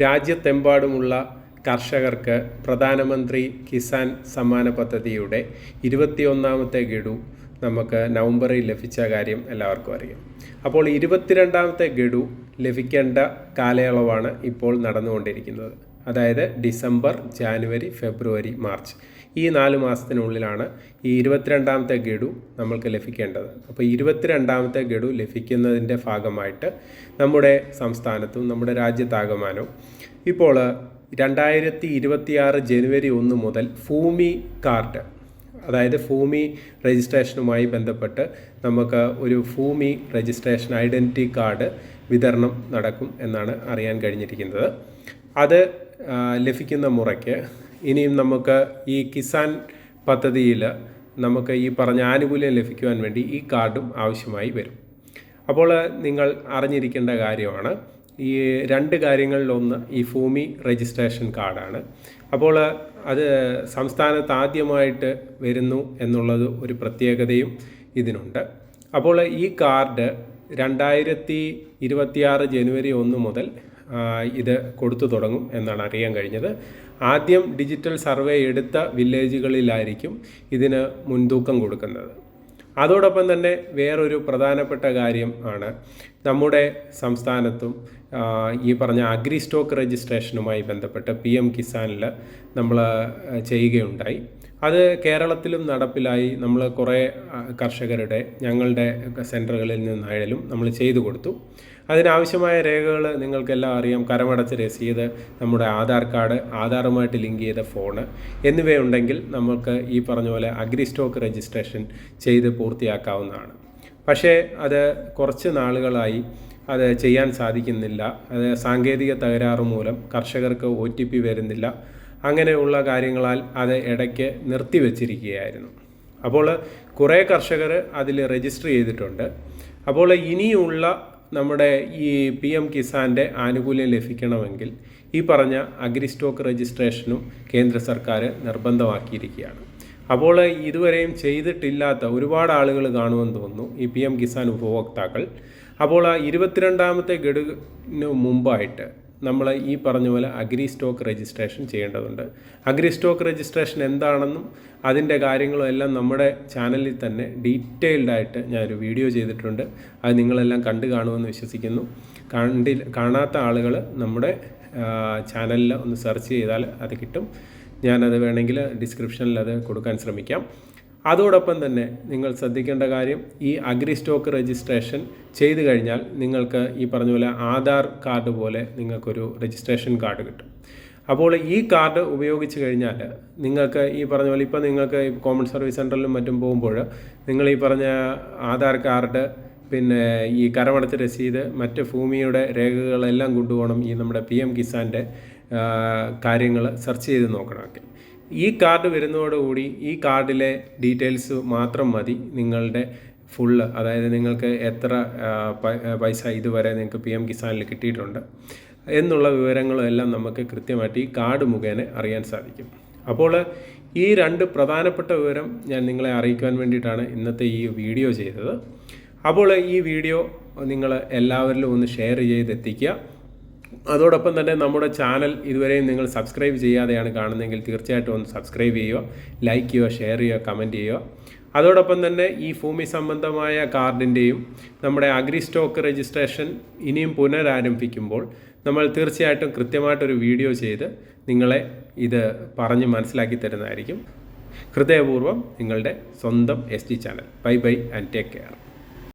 രാജ്യത്തെമ്പാടുമുള്ള കർഷകർക്ക് പ്രധാനമന്ത്രി കിസാൻ സമ്മാന പദ്ധതിയുടെ ഇരുപത്തിയൊന്നാമത്തെ ഗഡു നമുക്ക് നവംബറിൽ ലഭിച്ച കാര്യം എല്ലാവർക്കും അറിയാം. അപ്പോൾ ഇരുപത്തിരണ്ടാമത്തെ ഗഡു ലഭിക്കേണ്ട കാലയളവാണ് ഇപ്പോൾ നടന്നുകൊണ്ടിരിക്കുന്നത്. അതായത് ഡിസംബർ ജാനുവരി ഫെബ്രുവരി മാർച്ച്. ഈ നാല് മാസത്തിനുള്ളിലാണ് ഈ ഇരുപത്തിരണ്ടാമത്തെ ഗഡു നമ്മൾക്ക് ലഭിക്കേണ്ടത്. അപ്പോൾ ഇരുപത്തിരണ്ടാമത്തെ ഗഡു ലഭിക്കുന്നതിന്റെ ഭാഗമായിട്ട് നമ്മുടെ സംസ്ഥാനത്തും നമ്മുടെ രാജ്യത്താകമാനവും ഇപ്പോൾ രണ്ടായിരത്തി ഇരുപത്തിയാറ് ജനുവരി ഒന്ന് മുതൽ ഭൂമി കാർഡ് അതായത് ഭൂമി രജിസ്ട്രേഷനുമായി ബന്ധപ്പെട്ട് നമുക്ക് ഒരു ഭൂമി രജിസ്ട്രേഷൻ ഐഡന്റിറ്റി കാർഡ് വിതരണം നടക്കും എന്നാണ് അറിയാൻ കഴിഞ്ഞിരിക്കുന്നത്. അത് ലഭിക്കുന്ന മുറയ്ക്ക് ഇനിയും നമുക്ക് ഈ കിസാൻ പദ്ധതിയിൽ നമുക്ക് ഈ പറഞ്ഞ ആനുകൂല്യം ലഭിക്കുവാൻ വേണ്ടി ഈ കാർഡും ആവശ്യമായി വരും. അപ്പോൾ നിങ്ങൾ അറിഞ്ഞിരിക്കേണ്ട കാര്യമാണ് ഈ രണ്ട് കാര്യങ്ങളിലൊന്ന് ഈ ഭൂമി രജിസ്ട്രേഷൻ കാർഡാണ്. അപ്പോൾ അത് സംസ്ഥാനത്ത് ആദ്യമായിട്ട് വരുന്നു എന്നുള്ളത് ഒരു പ്രത്യേകതയും ഇതിനുണ്ട്. അപ്പോൾ ഈ കാർഡ് രണ്ടായിരത്തി ഇരുപത്തിയാറ് ജനുവരി ഒന്ന് മുതൽ ഇത് കൊടുത്തു തുടങ്ങും എന്നാണ് അറിയാൻ കഴിഞ്ഞത്. ആദ്യം ഡിജിറ്റൽ സർവേ എടുത്ത വില്ലേജുകളിലായിരിക്കും ഇതിന് മുൻതൂക്കം കൊടുക്കുന്നത്. അതോടൊപ്പം തന്നെ വേറൊരു പ്രധാനപ്പെട്ട കാര്യം ആണ് നമ്മുടെ സംസ്ഥാനത്തും ഈ പറഞ്ഞ അഗ്രി സ്റ്റോക്ക് രജിസ്ട്രേഷനുമായി ബന്ധപ്പെട്ട് പി എം കിസാനിൽ നമ്മൾ ചെയ്യുകയുണ്ടായി. അത് കേരളത്തിലും നടപ്പിലായി. നമ്മൾ കുറേ കർഷകരുടെ ഞങ്ങളുടെ സെന്ററുകളിൽ നിന്നായാലും നമ്മൾ ചെയ്തു കൊടുത്തു. അതിനാവശ്യമായ രേഖകൾ നിങ്ങൾക്കെല്ലാം അറിയാം. കരമടച്ച രസീത് നമ്മുടെ ആധാർ കാർഡ് ആധാറുമായിട്ട് ലിങ്ക് ചെയ്ത ഫോണ് എന്നിവയുണ്ടെങ്കിൽ നമുക്ക് ഈ പറഞ്ഞ പോലെ അഗ്രി സ്റ്റോക്ക് രജിസ്ട്രേഷൻ ചെയ്ത് പൂർത്തിയാക്കാവുന്നതാണ്. പക്ഷേ അത് കുറച്ച് നാളുകളായി അത് ചെയ്യാൻ സാധിക്കുന്നില്ല. അത് സാങ്കേതിക തകരാറ് മൂലം കർഷകർക്ക് ഒ വരുന്നില്ല. അങ്ങനെയുള്ള കാര്യങ്ങളാൽ അത് ഇടയ്ക്ക് നിർത്തിവെച്ചിരിക്കുകയായിരുന്നു. അപ്പോൾ കുറേ കർഷകർ അതിൽ രജിസ്റ്റർ ചെയ്തിട്ടുണ്ട്. അപ്പോൾ ഇനിയുള്ള നമ്മുടെ ഈ പി എം കിസാന്റെ ആനുകൂല്യം ലഭിക്കണമെങ്കിൽ ഈ പറഞ്ഞ അഗ്രി സ്റ്റോക്ക് രജിസ്ട്രേഷനും കേന്ദ്ര സർക്കാർ നിർബന്ധമാക്കിയിരിക്കുകയാണ്. അപ്പോൾ ഇതുവരെയും ചെയ്തിട്ടില്ലാത്ത ഒരുപാട് ആളുകൾ കാണുമെന്ന് തോന്നുന്നു ഈ പി എം കിസാൻ ഉപഭോക്താക്കൾ. അപ്പോൾ ഇരുപത്തിരണ്ടാമത്തെ ഗഡുവിന് മുമ്പായിട്ട് നമ്മൾ ഈ പറഞ്ഞ പോലെ അഗ്രി സ്റ്റോക്ക് രജിസ്ട്രേഷൻ ചെയ്യേണ്ടതുണ്ട്. അഗ്രി സ്റ്റോക്ക് രജിസ്ട്രേഷൻ എന്താണെന്നും അതിന്റെ കാര്യങ്ങളും എല്ലാം നമ്മുടെ ചാനലിൽ തന്നെ ഡീറ്റെയിൽഡായിട്ട് ഞാനൊരു വീഡിയോ ചെയ്തിട്ടുണ്ട്. അത് നിങ്ങളെല്ലാം കണ്ടു കാണുമെന്ന് വിശ്വസിക്കുന്നു. കണ്ടി കാണാത്ത ആളുകൾ നമ്മുടെ ചാനലിൽ ഒന്ന് സെർച്ച് ചെയ്താൽ അത് കിട്ടും. ഞാനത് വേണമെങ്കിൽ ഡിസ്ക്രിപ്ഷനിൽ അത് കൊടുക്കാൻ ശ്രമിക്കാം. അതോടൊപ്പം തന്നെ നിങ്ങൾ ശ്രദ്ധിക്കേണ്ട കാര്യം ഈ അഗ്രി സ്റ്റോക്ക് രജിസ്ട്രേഷൻ ചെയ്തു കഴിഞ്ഞാൽ നിങ്ങൾക്ക് ഈ പറഞ്ഞ പോലെ ആധാർ കാർഡ് പോലെ നിങ്ങൾക്കൊരു രജിസ്ട്രേഷൻ കാർഡ് കിട്ടും. അപ്പോൾ ഈ കാർഡ് ഉപയോഗിച്ച് കഴിഞ്ഞാൽ നിങ്ങൾക്ക് ഈ പറഞ്ഞ പോലെ ഇപ്പോൾ നിങ്ങൾക്ക് കോമൺ സർവീസ് സെന്ററിലും മറ്റും പോകുമ്പോൾ നിങ്ങൾ ഈ പറഞ്ഞ ആധാർ കാർഡ് പിന്നെ ഈ കരമടച്ച രസീത് മറ്റ് ഭൂമിയുടെ രേഖകളെല്ലാം കൊണ്ടുപോകണം ഈ നമ്മുടെ പി എം കിസാന്റെ കാര്യങ്ങൾ സെർച്ച് ചെയ്ത് നോക്കണമൊക്കെ ഈ കാർഡ് വരുന്നതോടുകൂടി ഈ കാർഡിലെ ഡീറ്റെയിൽസ് മാത്രം മതി. നിങ്ങളുടെ ഫുള്ള് അതായത് നിങ്ങൾക്ക് എത്ര പൈസ ഇതുവരെ നിങ്ങൾക്ക് പി എം കിസാനിൽ കിട്ടിയിട്ടുണ്ട് എന്നുള്ള വിവരങ്ങളും എല്ലാം നമുക്ക് കൃത്യമായിട്ട് ഈ കാർഡ് മുഖേന അറിയാൻ സാധിക്കും. അപ്പോൾ ഈ രണ്ട് പ്രധാനപ്പെട്ട വിവരം ഞാൻ നിങ്ങളെ അറിയിക്കാൻ വേണ്ടിയിട്ടാണ് ഇന്നത്തെ ഈ വീഡിയോ ചെയ്തത്. അപ്പോൾ ഈ വീഡിയോ നിങ്ങൾ എല്ലാവരിലും ഒന്ന് ഷെയർ ചെയ്തെത്തിക്കുക. അതോടൊപ്പം തന്നെ നമ്മുടെ ചാനൽ ഇതുവരെയും നിങ്ങൾ സബ്സ്ക്രൈബ് ചെയ്യാതെയാണ് കാണുന്നതെങ്കിൽ തീർച്ചയായിട്ടും ഒന്ന് സബ്സ്ക്രൈബ് ചെയ്യുക ലൈക്ക് ചെയ്യുക ഷെയർ ചെയ്യുക കമന്റ് ചെയ്യുക. അതോടൊപ്പം തന്നെ ഈ ഭൂമി സംബന്ധമായ കാർഡിന്റെയും നമ്മുടെ അഗ്രി സ്റ്റോക്ക് രജിസ്ട്രേഷൻ ഇനിയും പുനരാരംഭിക്കുമ്പോൾ നമ്മൾ തീർച്ചയായിട്ടും കൃത്യമായിട്ടൊരു വീഡിയോ ചെയ്ത് നിങ്ങളെ ഇത് പറഞ്ഞ് മനസ്സിലാക്കി തരുന്നതായിരിക്കും. ഹൃദയപൂർവം നിങ്ങളുടെ സ്വന്തം S channel bye bye and take care